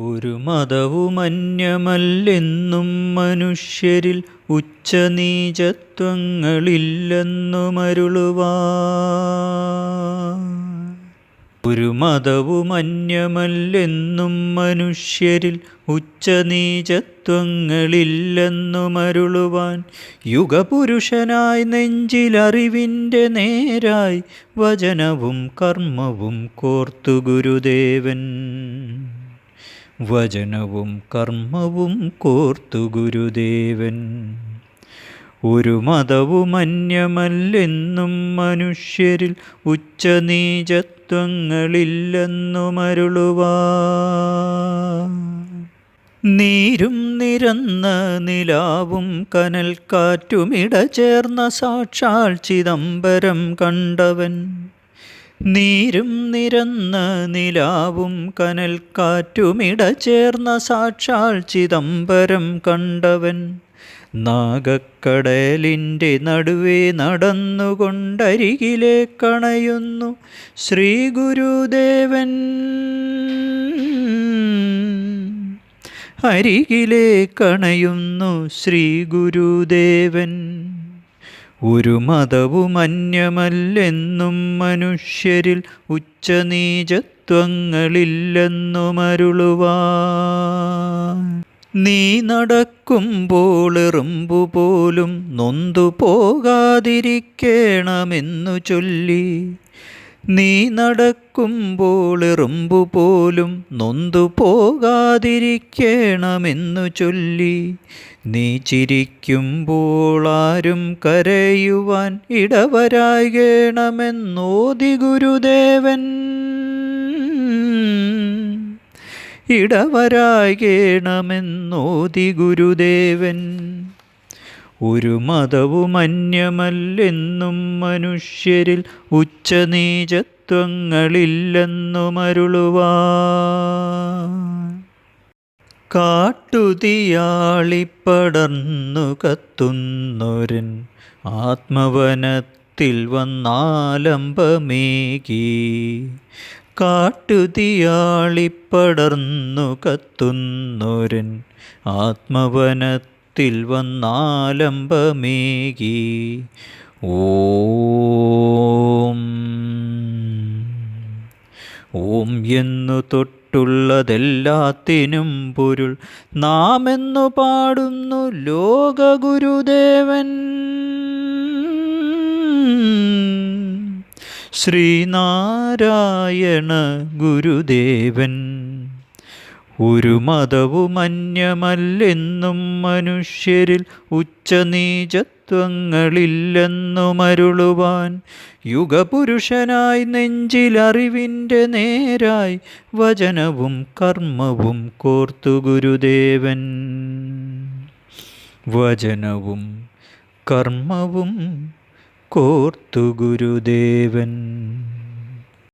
ഒരു മതവുമന്യമല്ലെന്നും മനുഷ്യരിൽ ഉച്ചനീചത്വങ്ങളില്ലെന്നുമരുളുവാ ഒരു മതവുമന്യമല്ലെന്നും മനുഷ്യരിൽ ഉച്ചനീചത്വങ്ങളില്ലെന്നുമരുളുവാൻ. യുഗപുരുഷനായി നെഞ്ചിലറിവിന്റെ നേരായി വചനവും കർമ്മവും കോർത്തു ഗുരുദേവൻ. വചനവും കർമ്മവും കോർത്തു ഗുരുദേവൻ. ഒരു മതവും അന്യമല്ലെന്നും മനുഷ്യരിൽ ഉച്ചനീചത്വങ്ങളില്ലെന്നു മരുളുവാ നീരും നിരന്ന നിലാവും കനൽക്കാറ്റുമിട ചേർന്ന സാക്ഷാൽ ചിദംബരം കണ്ടവൻ. നീരും നിരന്ന നിലാവും കനൽക്കാറ്റുമിട ചേർന്ന സാക്ഷാൽ ചിദംബരം കണ്ടവൻ. നാഗക്കടലിന്റെ നടുവേ നടന്നുകൊണ്ടരികിലെ കണയുന്നു ശ്രീ ഗുരുദേവൻ അരികിലെ കണയുന്നു ശ്രീ ഗുരുദേവൻ ഒരു മതവുമന്യമല്ലെന്നും മനുഷ്യരിൽ ഉച്ചനീചത്വങ്ങളില്ലെന്നു മരുളുവാ നീ നടക്കുമ്പോൾ എറുമ്പു പോലും നൊന്തു പോകാതിരിക്കണമെന്നു ചൊല്ലി നീ നടക്കുമ്പോളെറുമ്പു പോലും നൊന്തു പോകാതിരിക്കണമെന്നു ചൊല്ലി. നീ ചിരിക്കുമ്പോൾ ആരും കരയുവാൻ ഇടവരാകണമെന്നോതി ഗുരുദേവൻ. ഇടവരാകണമെന്നോതി ഗുരുദേവൻ. ഒരു മതവുമന്യമല്ലെന്നും മനുഷ്യരിൽ ഉച്ചനീചത്വങ്ങളില്ലെന്നുമരുളുവാ കാട്ടുതിയാളിപ്പടർന്നു കത്തുന്നൊരൻ ആത്മവനത്തിൽ വന്നാലംബമേകി. കാട്ടുതിയാളിപ്പടർന്നു കത്തുന്നൊരൻ ആത്മവനത്തിൽ വന്നാലംബമേകി ഓം. ഓം എന്നു തൊട്ടുള്ളതെല്ലാത്തിനും പൊരുൾ. നാമെന്നു പാടുന്നു ലോകഗുരുദേവൻ. ശ്രീനാരായണ ഗുരുദേവൻ. ഒരു മതവുമന്യമല്ലെന്നും മനുഷ്യരിൽ ഉച്ചനീചത്വങ്ങളില്ലെന്നുമരുളുവാൻ യുഗപുരുഷനായി നെഞ്ചിലറിവിന്റെ നേരായി വചനവും കർമ്മവും കോർത്തു ഗുരുദേവൻ. വചനവും കർമ്മവും കോർത്തു ഗുരുദേവൻ.